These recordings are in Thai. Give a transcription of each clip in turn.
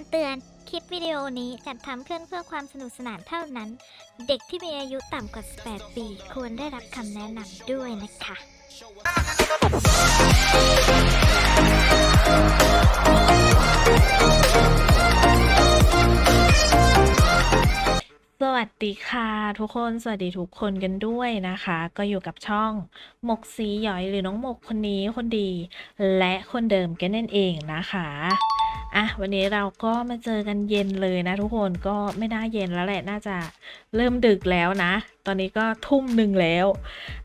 ำเตือน คลิปวิดีโอนี้จัดทำขึ้นเพื่อความสนุกสนานเท่านั้น เด็กที่มีอายุต่ำกว่า 18 ปี ควรได้รับคำแนะนำด้วยนะคะ สวัสดีค่ะทุกคน สวัสดีทุกคนกันด้วยนะคะ ก็อยู่กับช่องหมกสีหยอยหรือน้องหมกคนนี้คนดี และคนเดิมกันนั่นเองนะคะ อะวันนี้เราก็มาเจอกันเย็นเลยนะทุกคนก็ไม่น่าเย็นแล้วแหละน่าจะเริ่มดึกแล้วนะ ตอนนี้ก็ทุ่มหนึ่งแล้ว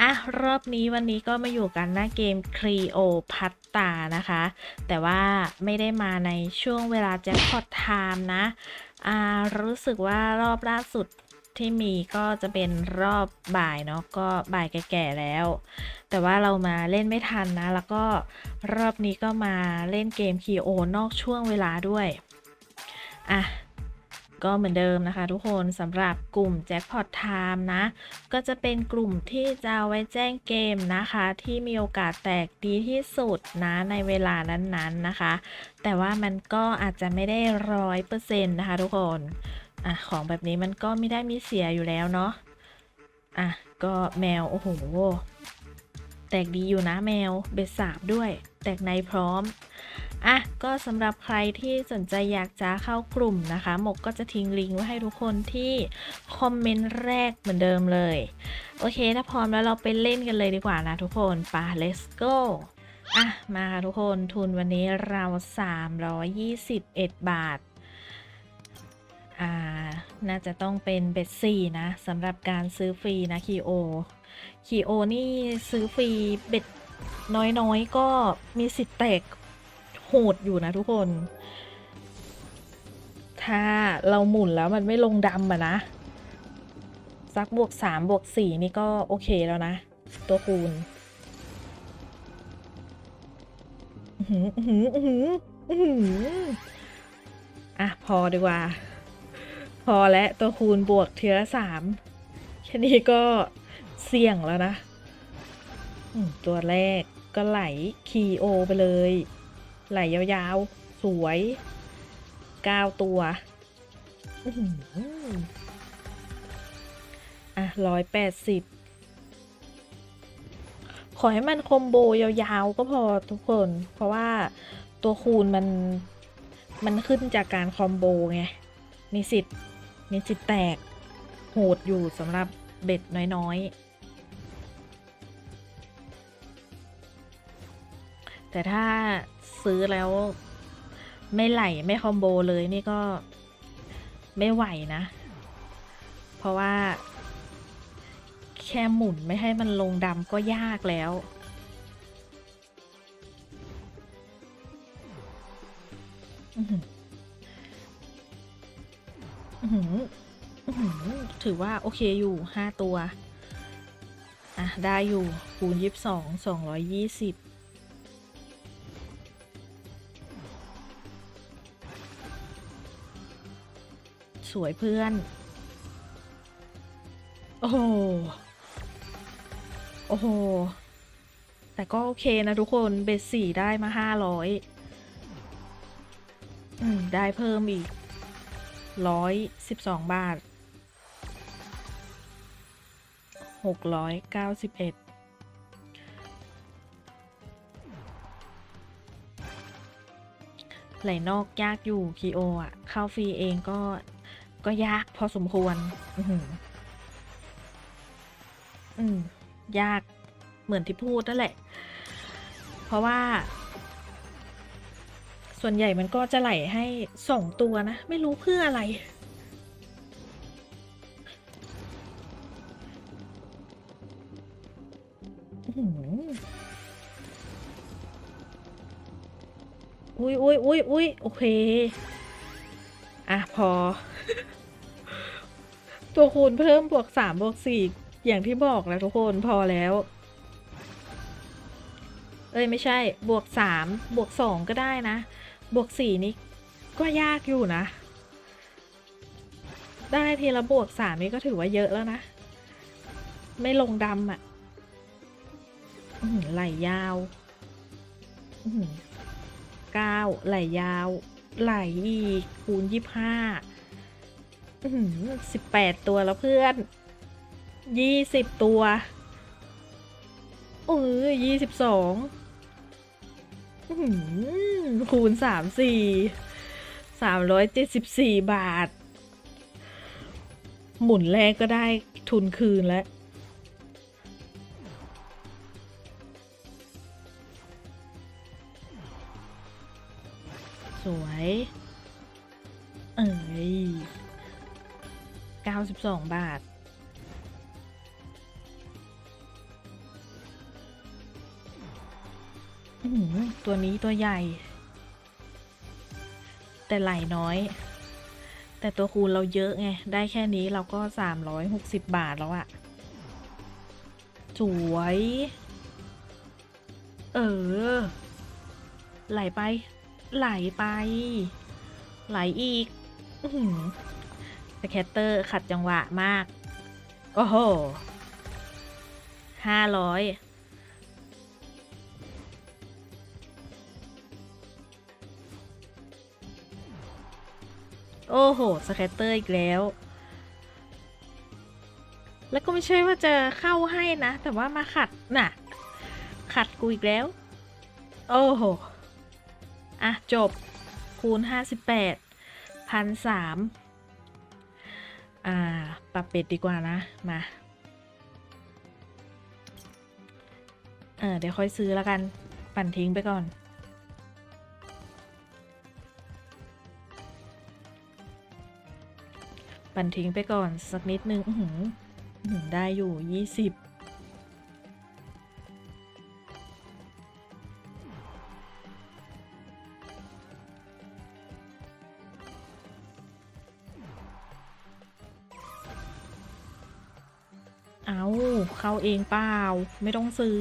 อะรอบนี้วันนี้ก็มาอยู่กันหน้าเกมครีโอพัตตานะคะ แต่ว่าไม่ได้มาในช่วงเวลาแจ็คพอตไทม์นะอ่ารู้สึกว่ารอบล่าสุด ที่มีก็จะเป็นรอบบ่ายเนาะก็บ่ายแก่ๆแล้ว แต่ว่าเรามาเล่นไม่ทันนะ แล้วก็รอบนี้ก็มาเล่นเกมคีโอนอกช่วงเวลาด้วยอะก็เหมือนเดิมนะคะทุกคนสำหรับกลุ่ม Jackpot Time นะ ก็จะเป็นกลุ่มที่จะไว้แจ้งเกมนะคะ ที่มีโอกาสแตกดีที่สุดนะในเวลานั้นๆนะคะ แต่ว่ามันก็อาจจะไม่ได้ร้อยเปอร์เซ็นต์นะคะทุกคน อะของแบบนี้มันก็ไม่ได้มีเสียอยู่แล้วเนาะอะก็แมวโอ้โหแตกดีอยู่นะแมวเบ็ดสาบด้วย แตกในพร้อมอะก็สำหรับใครที่สนใจอยากจะเข้ากลุ่มนะคะ หมกก็จะทิ้งลิงก์ไว้ให้ทุกคนที่คอมเมนต์แรกเหมือนเดิมเลย โอเค ถ้าพร้อมแล้วเราไปเล่นกันเลยดีกว่านะทุกคนไป let's go อะ มาค่ะทุกคนทุนวันนี้เรา 321 บาท อ่า น่าจะต้องเป็นเบ็ดสี่นะสำหรับการซื้อฟรีนะคีโอคีโอนี่ซื้อฟรีเบ็ดน้อยๆ ก็มีสิทธิ์แตกโหดอยู่นะทุกคน ถ้าเราหมุนแล้วมันไม่ลงดำอะนะสักบวกสามบวกสี่นี่ก็โอเคแล้วนะ ตัวคูณอือหืออือหืออือหืออื้อหืออะ พอดีกว่า พอและตัวคูณบวกทีละสามแค่นี้ก็เสี่ยงแล้วนะตัวแรกก็ไหลคีโอไปเลย ไหลยาวๆ สวยเก้าตัวอะร้อยแปดสิบขอให้มันคอมโบยาวๆ ก็พอทุกคน เพราะว่าตัวคูณมัน มันขึ้นจากการคอมโบไง มีสิทธิ์ มีสิทธิ์แตก โหดอยู่สำหรับเบ็ดน้อยๆ แต่ถ้าซื้อแล้วไม่ไหลไม่คอมโบเลยนี่ก็ไม่ไหวนะ เพราะว่า แค่หมุนไม่ให้มันลงดำก็ยากแล้วอื ถือว่าโอเคอยู่ห้าตัว อะ ได้อยู่คูณยี่สิบสองสองร้อยยี่สิบสวยเพื่อน โอ้โห โอ้โห แต่ก็โอเคนะทุกคนเบสสี่ได้มาห้าร้อย อืม ได้เพิ่มอีก ร้อยสิบสองบาทหกร้อยเก้าสิบเอ็ดไหลนอกยากอยู่คีโออะ เข้าฟรีเองก็ก็ยากพอสมควร อือหืออืมยากเหมือนที่พูดนั่นแหละ เพราะว่า ส่วนใหญ่มันก็จะไหลให้สองตัวนะ ไม่รู้เพื่ออะไร อุ้ยอุ้ยอุ้ยอุ้ยโอเค อะ พอ ตัวคูณเพิ่มบวกสามบวกสี่อย่างที่บอกแล้วทุกคนพอแล้ว เอ้ย ไม่ใช่ บวกสามบวกสองก็ได้นะ บวกสี่นี่ก็ยากอยู่นะ ได้ทีละบวกสามนี่ก็ถือว่าเยอะแล้วนะ ไม่ลงดำอะ่ะไหลยาวเก้าไหลยาว ไหลอีกคูณยี่ห้าสิบแปดตัวแล้วเพื่อนยี่สิบตัวเออยี่สิบสอง คูณสามสี่สามร้อยเจ็ดสิบสี่บาท หมุนแรกก็ได้ทุนคืนแล้วสวย เอ้ยเก้าสิบสองบาทอื้อหือตัวนี้ตัวใหญ่ แต่ไหลน้อย แต่ตัวคูณเราเยอะไง ได้แค่นี้เราก็สามร้อยหกสิบบาทแล้วอะสวย เออ ไหลไป ไหลไป ไหลอีกอสแคตเตอร์ขัดจังหวะมาก โอ้โหห้าร้อย โอ้โห สแคตเตอร์อีกแล้ว แล้วก็ไม่ใช่ว่าจะเข้าให้นะ แต่ว่ามาขัดน่ะ ขัดกูอีกแล้ว โอ้โห อะ จบ คูณห้าสิบแปดพันสามอ่า ปรับเป็ดดีกว่านะ มาเออเดี๋ยวค่อยซื้อแล้วกัน ปั่นทิ้งไปก่อน ปั่นทิ้งไปก่อนสักนิดนึงหืมหือได้อยู่ยี่สิบเอาเข้าเองเปล่า ไม่ต้องซื้อ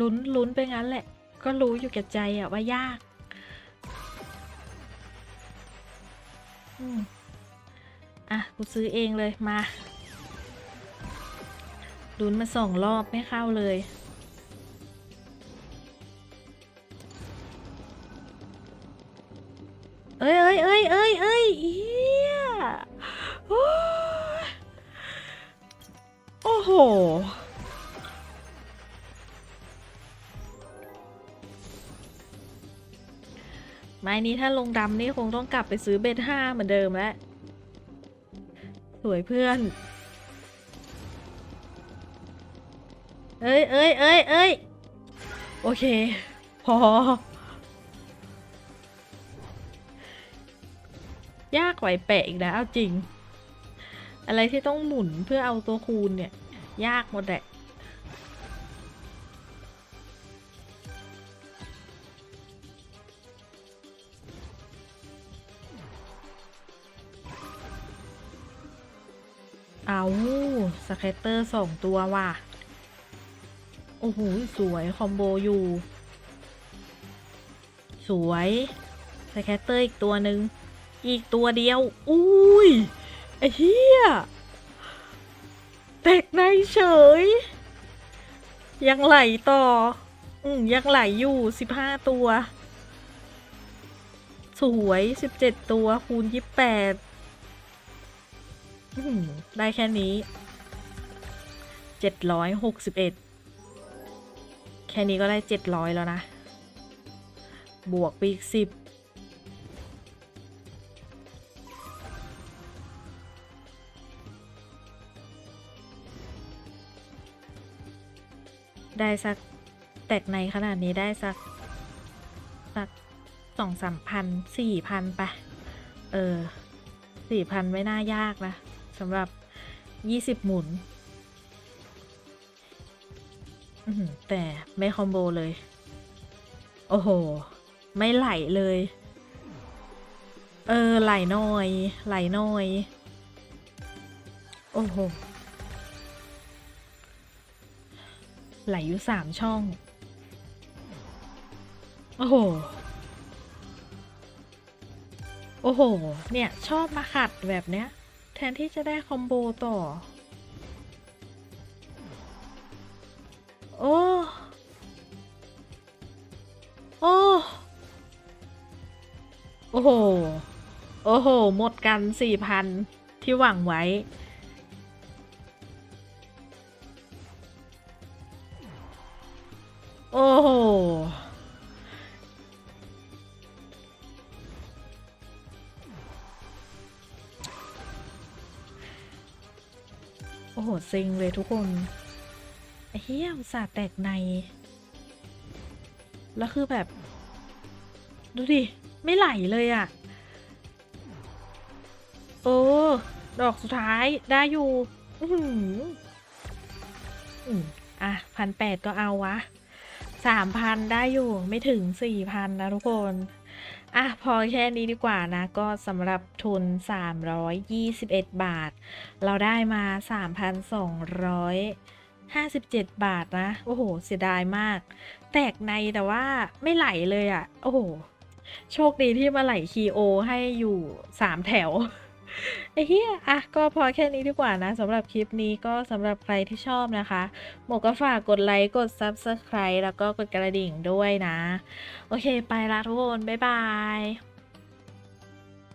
ลุ้นลุ้นไปงั้นแหละ ก็รู้อยู่แก่ใจอะว่ายาก อะ กูซื้อเองเลยมาลุ้นมาสองรอบไม่เข้าเลย เอ้ยเอ้ยเอ้ยเอ้ยเอ้ยเอียโอ้โห ไม้นี้ถ้าลงดำนี่คงต้องกลับไปซื้อเบทห้าเหมือนเดิมแล้ว สวยเพื่อน เอ้ยเอ้ยเอ้ยเอ้ยโอเค พอ ยากไอ้แปะอีกนะเอาจริง อะไรที่ต้องหมุนเพื่อเอาตัวคูณเนี่ย ยากหมดแหละ เอาสแคตเตอร์สองตัวว่ะ โอ้โห สวย คอมโบอยู่ สวยสแคตเตอร์อีกตัวหนึ่ง อีกตัวเดียว อุ้ย ไอ้เหี้ย แตกในเฉย ยังไหลต่อ อืมยังไหลอยู่สิบห้าตัว สวยสิบเจ็ดตัวคูณยี่แปด ได้แค่นี้เจ็ดร้อยหกสิบเอ็ดแค่นี้ก็ได้เจ็ดร้อยแล้วนะ บวกไปอีกสิบได้สักแตกในขนาดนี้ได้สัก สักสองสามพันสี่พันไป เออสี่พันไม่น่ายากนะ สำหรับยี่สิบหมุน แต่ไม่คอมโบเลย โอ้โห ไม่ไหลเลย เออ ไหลน่อย ไหลน่อย โอ้โห ไหลอยู่สามช่อง โอ้โหโอ้โห เนี่ย ชอบมาขัดแบบเนี้ย แทนที่จะได้คอมโบต่อ โอ้ โอ้ โอ้โห โอ้โห หมดกันสี่พันที่หวังไว้ โอ้โหซ็งเลยทุกคนไอเหี้ยอุตส่าแตกใน แล้วคือแบบ ดูดิ ไม่ไหลเลยอะ่ะ โอ้ ดอกสุดท้ายได้อยู่ อือหืออืมอะพันแปดก็เอาวะสามพันได้อยู่ไม่ถึงสี่พันนะทุกคน อะพอแค่นี้ดีกว่านะ ก็สำหรับทุน 321 บาท เราได้มา 3,257 บาทนะ โอ้โห เสียดายมาก แตกในแต่ว่าไม่ไหลเลยอะ่ะ โอ้โห โชคดีที่มาไหลคีโอให้อยู่สามแถว ไอ้เหี้ยอะก็พอแค่นี้ดีกว่านะสำหรับคลิปนี้ก็สำหรับใครที่ชอบนะคะ หมกก็ฝากกดไลค์กด Subscribe แล้วก็กดกระดิ่งด้วยนะ โอเคไปละทุกคน บ๊ายบาย